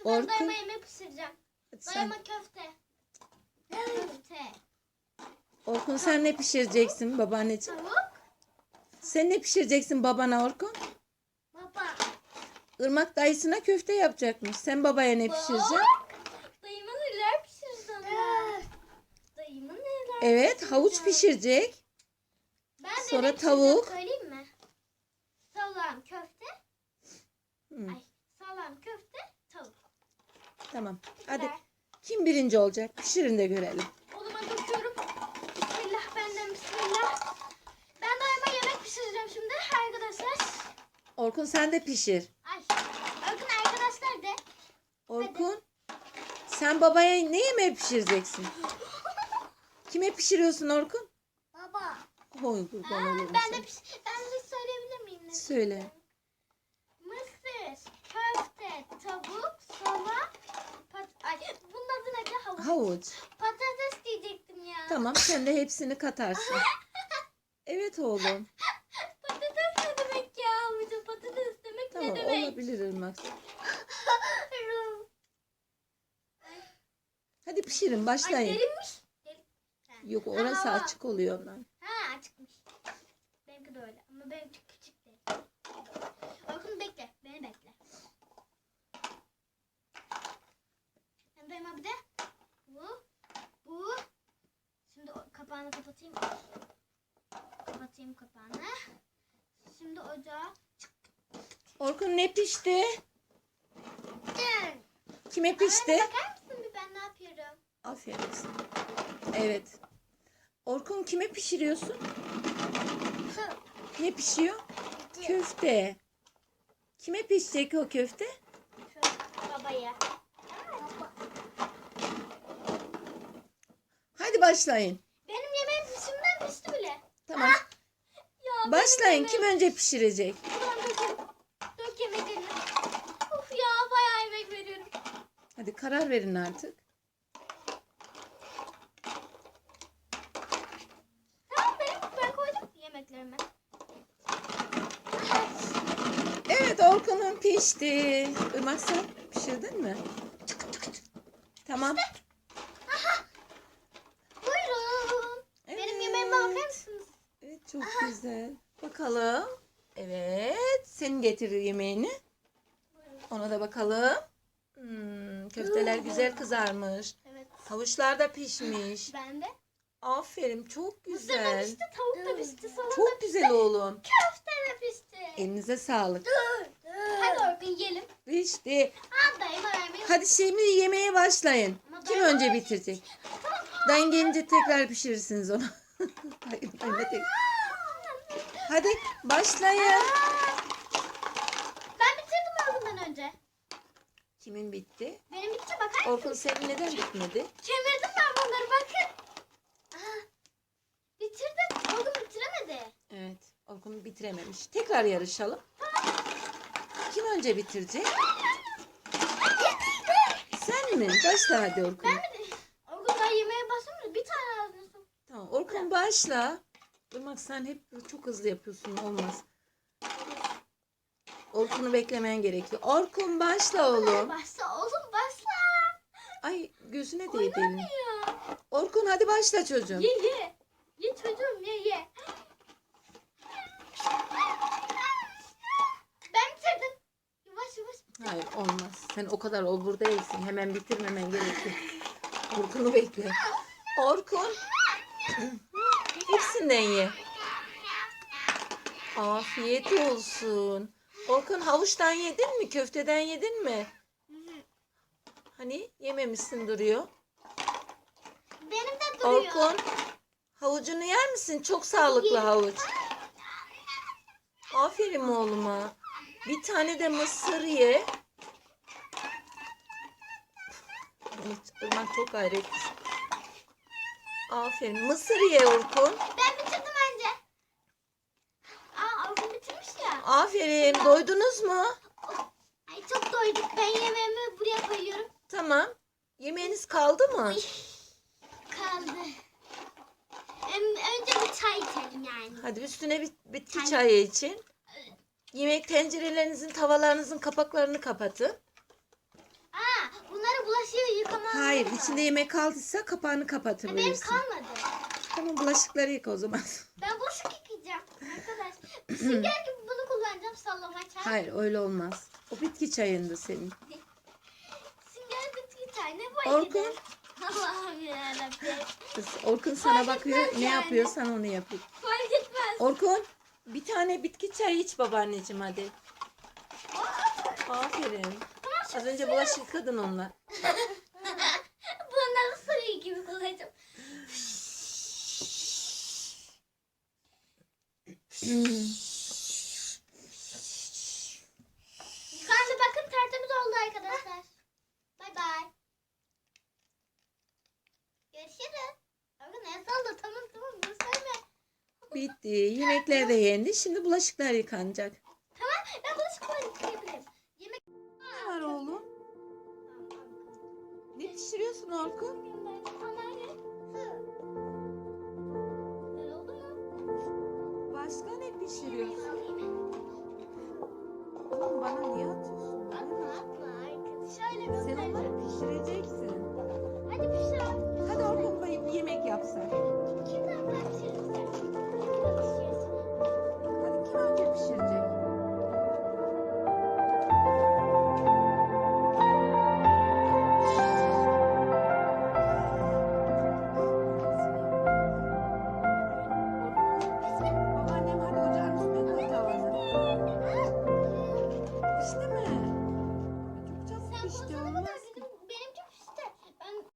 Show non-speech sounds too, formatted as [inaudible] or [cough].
ısıracağım. Orkun... Dayama yemek ısıracağım. Sen... Köfte. köfte. Orkun sen ne pişireceksin babaanneciğim? Tavuk. Sen ne pişireceksin babana Orkun? Baba. Irmak dayısına köfte yapacakmış. Sen babaya ne pişireceksin? Dayıma neler pişireceğim ben. Dayıma neler Evet havuç pişirecek. Ben Sonra tavuk. Söyleyeyim mi? Tavuğum köfte. Hmm. Ay tamam. Hadi kim birinci olacak? Pişirin de görelim. O zaman döküyorum. Bismillah benden bismillah. Ben dayıma yemek pişireceğim şimdi arkadaşlar. Orkun sen de pişir. Ay. Bakın arkadaşlar de. Orkun sen babaya ne yemeği pişireceksin? [laughs] Kime pişiriyorsun Orkun? Baba. Oy kurban olurum ben de sana. piş ben de söyleyebilir miyim? Söyle. pişireceğim? Mısır, köfte, tavuk, soğan, pat Ay bunun adı neydi? Havuç. Patates diyecektim ya. Tamam sen de hepsini katarsın. [laughs] Evet oğlum. Patates ne demek ya? Havuca patates demek Tamam ne demek? olabilir Irmak. Hadi pişirin Ay başlayın. derinmiş. Derin. Yok orası Aa. açık oluyor ondan. Ha açıkmış. Benimki de öyle ama benimki küçük değil. Orkun bekle. Beni bekle. Benim abi de bu. Bu. Şimdi o kapağını kapatayım. Kapatayım kapağını. Şimdi ocağa. Orkun ne pişti? Kime pişti? Anne bakar mısın bir ben ne yapıyorum? Aferin sana. Evet. Orkun kime pişiriyorsun? Ne pişiyor? Köfte. Kime pişecek o köfte? Babaya. Hadi başlayın. Benim yemeğim şimdiden pişti bile. Tamam. Ya Başlayın. Kim önce pişirecek? Dök yemeklerini. Uf ya bayağı yemek veriyorum. Hadi karar verin artık. Tamam benim ben koydum yemeklerimi. Evet Orkun'un pişti. Irmak sen pişirdin mi? Tamam. Buyurun. Benim yemeğime bakar mısınız? Evet çok güzel. Bakalım. Evet. Senin getir yemeğini. Ona da bakalım. Hmm, köfteler güzel kızarmış. Evet. Havuçlar da pişmiş. [laughs] Ben de. Aferin çok Mısır da güzel. pişti, tavuk da pişti, salata Çok güzel oğlum. köfte de pişti. Elinize sağlık. Hadi Orkun yiyelim. Pişti. Hadi dayıma vermeyi. Hadi şimdi yemeğe başlayın. Ama Kim önce bitirecek? Dayın gelince tekrar pişirirsiniz onu. Dayın, dayın da tek- Hadi başlayın. Ben bitirdim Orkun'dan önce. Kimin bitti? Benim bitti bakar Orkun senin neden bitmedi? Çevirdim ben bunları bakın. Aha. Bitirdim. Orkun bitiremedi. Evet. Orkun bitirememiş. Tekrar yarışalım. Kim önce bitirecek? Sen mi? Başla hadi Orkun. Ben mi? Orkun daha yemeğe başlamadı. Bir tane ağzına sok. Tamam. Orkun başla. Irmak sen hep çok hızlı yapıyorsun. Olmaz. Orkun'u beklemen gerekiyor. Orkun başla oğlum. Başla oğlum başla. Ay gözüne değdi elin. Orkun hadi başla çocuğum. Ye ye. Ye çocuğum ye ye. Ben bitirdim. Yavaş yavaş. Hayır olmaz. Sen o kadar olbur değilsin. Hemen bitirmemen gerekiyor. Orkun'u bekle. Orkun. [laughs] Hepsinden ye. Afiyet olsun. Orkun havuçtan yedin mi? Köfteden yedin mi? Hani yememişsin duruyor. Benim de duruyor. Orkun havucunu yer misin? Çok sağlıklı havuç. Aferin oğluma. Bir tane de mısır ye. Irmak çok gayretlisin. Aferin. Mısır ye Orkun. Ben bitirdim önce. Aa Orkun bitirmiş ya. Aferin. Doydunuz mu? Ay çok doyduk. Ben yemeğimi buraya koyuyorum. Tamam. Yemeğiniz kaldı mı? Kaldı. Önce bir çay içelim yani. Hadi üstüne bir bitki çayı için. Yemek tencerelerinizin, tavalarınızın kapaklarını kapatın. Bulaşığı yıkamam. Hayır içinde yemek kaldıysa kapağını Benim kapatabilirsin. kalmadı. Tamam bulaşıkları yıka o zaman. [laughs] Ben bulaşık yıkayacağım. Arkadaş. Sünger gibi bunu kullanacağım sallama çay. Hayır öyle olmaz. O bitki çayında senin. Sünger bitki çay ne bu Orkun. acıdır? Allah'ım yarabbim. Kız, Orkun sana Fark bakıyor. etmez Ne yani. yapıyorsan onu yapıyor. Fark etmez. Orkun bir tane bitki çayı iç babaanneciğim hadi. Aferin. Az önce bulaşık yıkadın onunla. Bunları suyu gibi kullanacağım. Yukarıda bakın tertemiz oldu arkadaşlar. Bay bay. Görüşürüz. Bakın el salla tamam tamam gösterme. Bitti. Yemekler de yendi. Şimdi bulaşıklar yıkanacak. Ne pişiriyorsun Orkun? Başka ne pişiriyorsun? Oğlum bana niye atıyorsun?